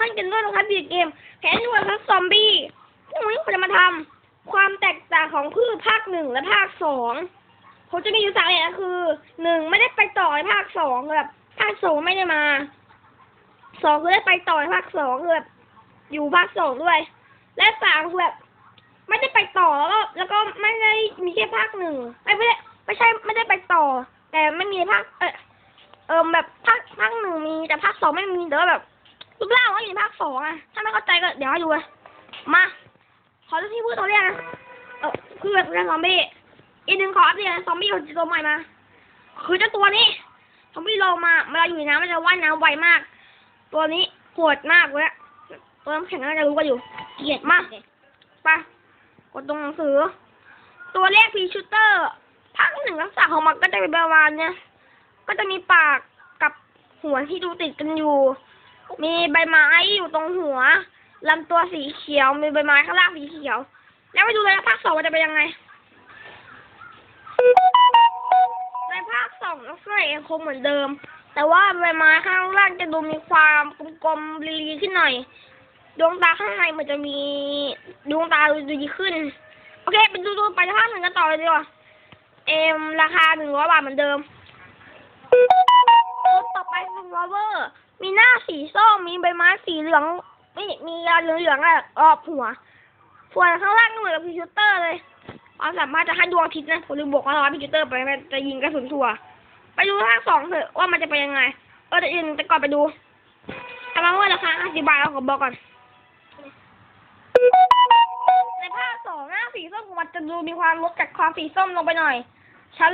ขั้นกันด้วยนะครับบีเกมแผนด่วนครับซอมบี้พรุ่งนี้ผมจะมาทำความแตกต่างของพืชภาคหนึ่งและภาคสองผมจะมีอยู่สามอย่างคือหนึ่งไม่ได้ไปต่อในภาคสองแบบภาคสองไม่ได้มาสองคือได้ไปต่อในภาคสองคือแบบอยู่ภาคสองด้วย และสามคือแบบไม่ได้ไปต่อแล้วก็แล้วก็ไม่ได้มีแค่ภาคหนึ่งไม่ไม่ได้ไม่ใช่ไม่ได้ไปต่อ แต่ไม่มีภาคเออเออแบบภาคภาคหนึ่งมีแต่ภาคสองไม่มีแต่ว่าแบบ รูปร่างก็อยู่ในภาคสองอะ ถ้าไม่เข้าใจก็เดี๋ยวให้ดูเลยมา ขอดูที่พูดตัวเรียกนะ เออคือแบบเรื่องซอมบี้ อีกหนึ่งขออัปเดตนะซอมบี้ของตัวใหม่มา คือเจ้าตัวนี้ ซอมบี้โลมาเวลาอยู่ในน้ำมันจะว่ายน้ำไวมาก ตัวนี้โหดมากเลยตัวน้ำแข็งน่าจะรู้กันอยู่ เกลียดมากไปกดตรงหนังสือ ตัวเลขพีชูเตอร์ภาคหนึ่งลักษณะของมันก็จะเป็นประมาณเนี้ยก็จะมีปากกับหัวที่ดูติดกันอยู่ มีใบไม้อยู่ตรงหัวลำตัวสีเขียว มีใบไม้ข้างล่างสีเขียว แล้วไปดูเลยนภาคสองมันจะเป็นยังไง ในภาคสองลักษณะยังคงเหมือนเดิม แต่ว่าใบไม้ข้างล่างจะดูมีความกลมๆลีๆขึ้นหน่อย ดวงตาข้างในมันจะมีดวงตาดูดีขึ้น โอเค ไปดูดูไปภาคหนึ่งกันต่อเลยดีกว่า เอ็มราคาหนึ่งร้อยบาทเหมือนเดิม ร์มีหน้าสีส้มมีใบไม้สีเหลืองนี่มียาเหลืองๆอะออบหัวส่วนข้างล่างก็เหมือนกับพิวเตอร์เลยความสามารถจะให้ดวงอาทิตย์นะผมลืมบอกว่าเราพิวเตอร์ไปจะยิงกระสุนถั่วไปดูภาคสองเถอะว่ามันจะเป็นยังไงเออแต่อื่นแต่ก่อนไปดูแต่มาว่าราคาห้าสิบบาทเราขอบอกก่อน ในภาคสองหน้าสีส้มมันจะดูมีความลดจากความสีส้มลงไปหน่อย ชั้น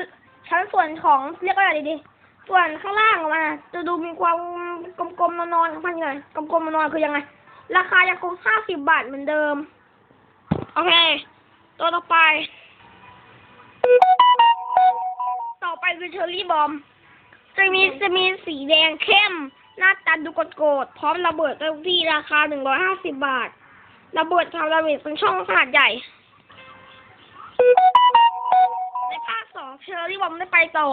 ชั้นส่วนของเรียกว่าอะไรดี ส่วนข้างล่างของมันอะจะดูมีความกลมๆนอนๆของมันหน่อยกลมๆนอนๆคือยังไง ราคายังคงห้าสิบบาทเหมือนเดิม โอเค ตัวต่อไป ต่อไปคือเชอร์รี่บอม จะมีจะมีสีแดงเข้ม หน้าตาดูโกรธๆพร้อมระเบิดเต็มที่ราคาหนึ่งร้อยห้าสิบบาท ระเบิดทำระเบิดเป็นช่องขนาดใหญ่ เชอรี่บอมได้ไปต่อ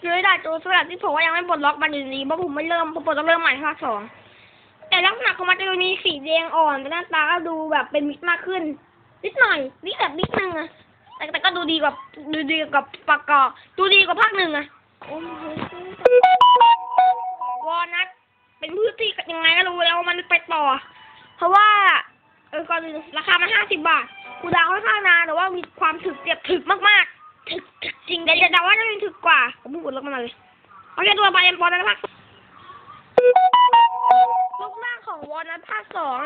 คือได้ตัวสลัดที่ผมว่ายังไม่ปลดล็อกมันอยู่ดีเพราะผมไม่เริ่มผมปลดต้องเริ่มใหม่ภาคสองแต่ลักษณะของมันจะมีสีแดงอ่อนแต่หน้าตาก็ดูแบบเป็นมิตรมากขึ้น นิดหน่อยนิดแบบนิดนึงอะแต่แต่ก็ดูดีกว่าดูดีกว่าปากกอดูดีกว่าภาคหนึ่งอะวอนัทเป็นพืชที่ยังไงก็รู้แล้วว่ามันไปต่อ เพราะว่าเออก่อนราคามันห้าสิบบาท กูดาวค่อนข้างนานแต่ว่ามีความถึกเจ็บถึกมากๆ ถึกถึกจริงแต่จะเดาว่าจะเป็นถึกกว่าผมพูดลบมาเลยโอเคตัวไปเอ็มปอนนั้นภาครูปร่างของวอลนั้นภาคสอง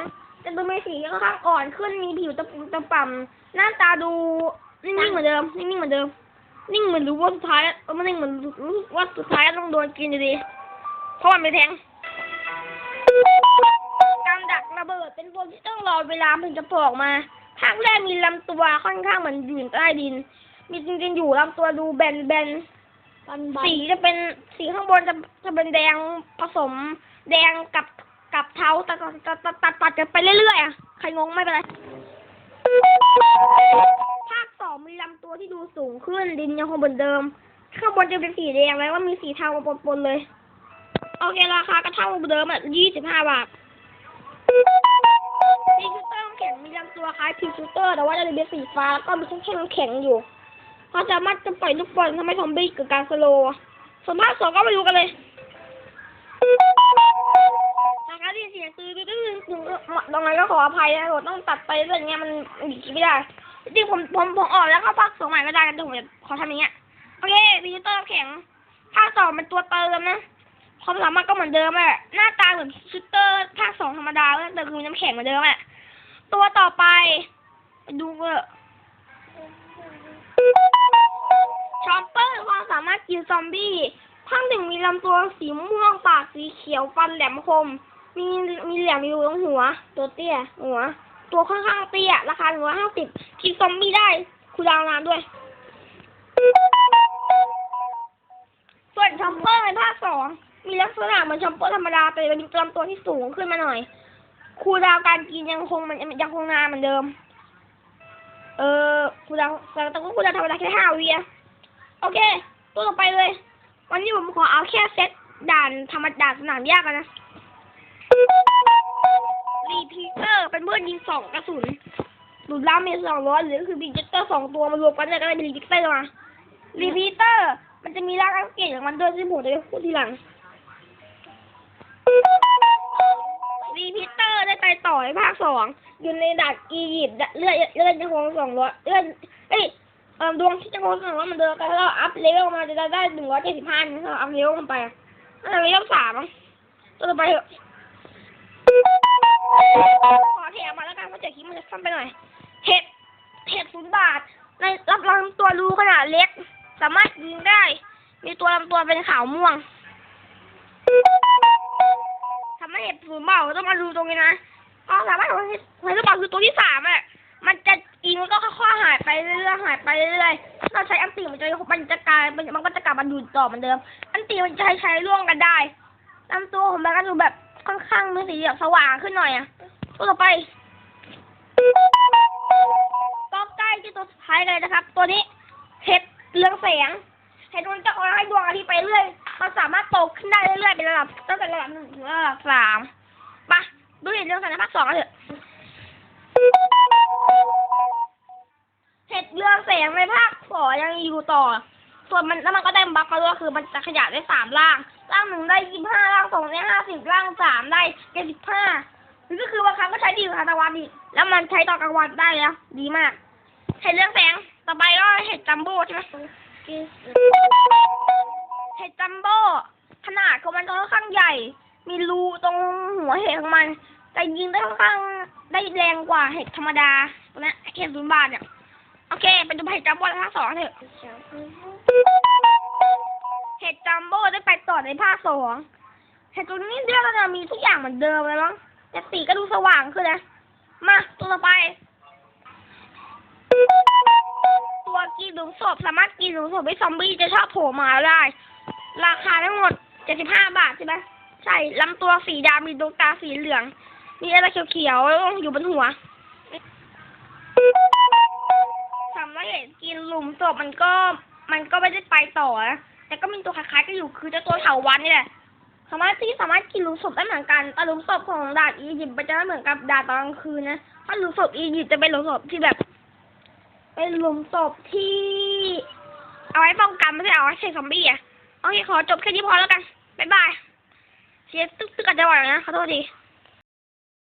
จะดูมีสีค่อนข้างอ่อนขึ้นมีผิวตะปุ่มตะป่ำหน้าตาดูนิ่งๆเหมือนเดิม นิ่งๆเหมือนเดิม นิ่งเหมือนรู้ว่าสุดท้ายเออม่นิ่งเหมือนรู้ว่าสุดท้ายต้องโดนกินอยู่ดีเพราะมันไม่แทงการดักระเบิดเป็นตัวที่ต้องรอเวลาถึงจะโผล่ออกมาภาคแรกมีลำตัวค่อนข้างเหมือนอยู่ใต้ดิน มีจริงๆอยู่ลำตัวดูแบนแบนๆ สีจะเป็นสีข้างบนจะจะเป็นแดงผสม แดงกับกับเทาตัดตัดตัดตัดตัดกันไปเรื่อยๆอะใครงงไม่เป็นไรภาคสองมีลำตัวที่ดูสูงขึ้นดินยังคงเหมือนเดิม ข้างบนจะเป็นสีแดงแล้วก็มีสีเทามาปนๆเลย โอเคราคาก็เท่าเดิมอะยี่สิบห้าบาทพีชูเตอร์น้ำแข็งมีลำตัวคล้ายพีชูเตอร์ แต่ว่าจะเป็นสีฟ้าแล้วก็มีแค่น้ำแข็งอยู่ เขาสามารถจะปล่อยลูกบอลทำให้ซอมบี้เกิดการสโลว์ส่วนภาคสองก็ไปดูกันเลยนะคะที่เสียงตื้อตื้อตื้อตรงนั้นก็ขออภัยนะผมต้องตัดไปเรื่องเงี้ยมันหลีไม่ได้จริงผมผมผมออกแล้วก็ภาคสองใหม่ก็ได้กันแต่ผมจะขอทำอย่างเงี้ยโอเคพีชูเตอร์น้แข็งภาคสองเป็นตัวเติมนะความสามารถก็เหมือนเดิมแหละหน้าตาเหมือนชูเตอร์ภาคสองธรรมดาแต่คือมีน้ำแข็งเหมือนเดิมแหละตัวต่อไปไปดูเถอะ กินซอมบี้ภาคหนึ่งมีลำตัวสีม่วงปากสีเขียวฟันแหลมคม มีมีแหลมอยู่ตรงหัว ตัวเตี้ย หัว ตัวค่อนข้างเตี้ย ราคาหนึ่งร้อยห้าสิบกินซอมบี้ได้คูลดาวนานด้วย ส่วนชมเปอร์ในภาคสองมีลักษณะเหมือนชมเปอร์ธรรมดาแต่เป็นลำตัวที่สูงขึ้นมาหน่อยคูดาวการกินยังคงมันยังคงนานเหมือนเดิม เออคูดาวแต่ต่ก็คูดาวธรรมดาแค่ห้าวิอะโอเค ตัวต่อไปเลย วันนี้ผมขอเอาแค่เซตด่านธรรมดาสนามยากกันนะรีพีเตอร์เป็นเพื่อนยิงสองกระสุนดูดล่ามีสองร้อยหรือคือบีเจตเตอร์สองตัวมารวมกันเนี่ยก็ได้เป็นรีพีเตอร์มารีพีเตอร์ มันจะมีร่างอังเกตของมันด้วยซึ่ผมจะไปพูดทีหลังรีพีเตอร์ได้ไปต่อในภาคสองอยู่ในดักอียิปต์เลือดเลือดยังคงสองร้อยเลือดเอ้ย เอ่อดวงที่จะโคงสองร้อยมันเดินกันแล้วอัพเลเวลมาจะได้หนึ่งร้อยเจ็ดสิบห้าถ้าเราอัพเลเวลลงไปน่าจะเลเวลสามตัวต่อไปเถอะขอแถมมาแล้วกันเพราะเดี๋ยวคลิปมันจะสั้นไปหน่อย เห็ด เห็ดศูนย์บาท ในรับลำตัวรูขนาดเล็ก สามารถยิงได้ มีตัวลำตัวเป็นขาวม่วงทำให้เห็ดศูนย์บาทต้องมาดูตรงนี้นะก็สามารถเห็ดศูนย์บาทคือตัวที่สามอะ มันจะ อิงแล้วก็ค่อยๆหายไปเรื่อยๆหายไปเรื่อยๆเราใช้อันตีมันจะมันจะกลายมันก็จะกลับมาดูต่อเหมือนเดิม อันตีมันจะใช้ใช้ร่วมกันได้ลำตัวของมันก็ดูแบบค่อนข้างมีสีแบบสว่างขึ้นหน่อยอะตัวต่อไปก็ใกล้ที่ตัวสุดท้ายเลยนะครับ ตัวนี้เห็ดเรืองแสงเห็ดมันจะออกให้ดวงอาทิตย์ไปเรื่อยมันสามารถโตขึ้นได้เรื่อยๆเป็นระดับตั้งแต่ระดับหนึ่งถึงระดับสามไปดูเห็ดเรืองแสงในภาคสองกันเถอะ ห็ดเรืองแสงในภาคสองยังอยู่ต่อ ส่วนมันแล้วมันก็ได้บัฟมาด้วยคือมันจะขยายได้สามร่าง ร่างหนึ่งได้ยี่สิบห้าร่างสองได้ห้าสิบร่างสามได้เจ็ดสิบห้าก็คือบางครั้งก็ใช้ดีกว่าทานตะวันอีกแล้วมันใช้ตอนกลางวันได้แล้วดีมากเห็ดเรื่องแสงต่อไปก็เห็ดจัมโบ้ใช่ไหมเห็ดจัมโบ้ขนาดของมันก็ค่อนข้างใหญ่ มีรูตรงหัวเห็ดของมัน แต่ยิงได้ค่อนข้างได้แรงกว่าเห็ดธรรมดาตัวนี้เห็ดศูนย์บาทเนี่ย อเค ไปดูเห็ดจัมโบ้ในภาคสองเถอะเห็ดจัมโบ้ได้ไปต่อในภาคสองเห็ดตัวนี้เรียกว่าจะมีทุกอย่างเหมือนเดิมเลยมั้งแต่สีก็ดูสว่างขึ้นนะ มาตัวต่อไป ตัวกินหลุมศพสามารถกินหลุมศพให้ซอมบี้จะชอบโผล่มาได้ ราคาทั้งหมด75บห้าบาทใช่ไหมใช่ลำตัวสีดำมีดวงตาสีเหลือง มีอะไรเขียวๆอยู่บนหัว เห็นกินหลุมศพมันก็ มันก็ไม่ได้ไปต่อนะแต่ก็มีตัวคล้ายๆกันอยู่คือเจ้าตัวเถาวันนี่แหละสามารถที่สามารถกินหลุมศพได้เหมือนกันแต่หลุมศพของดาดอียิปต์มันจะไม่เหมือนกับดาดตอนกลางคืนนะเพราะหลุมศพอียิปต์จะเป็นหลุมศพที่แบบ เป็นหลุมศพที่ เอาไว้ป้องกันไม่ใช่เอาไว้ใช้ซอมบี้อะโอเคขอจบแค่นี้พอแล้วกันบ๊ายบายเสียตึ๊กตึ๊กอาจจะไหวนะขอโทษดี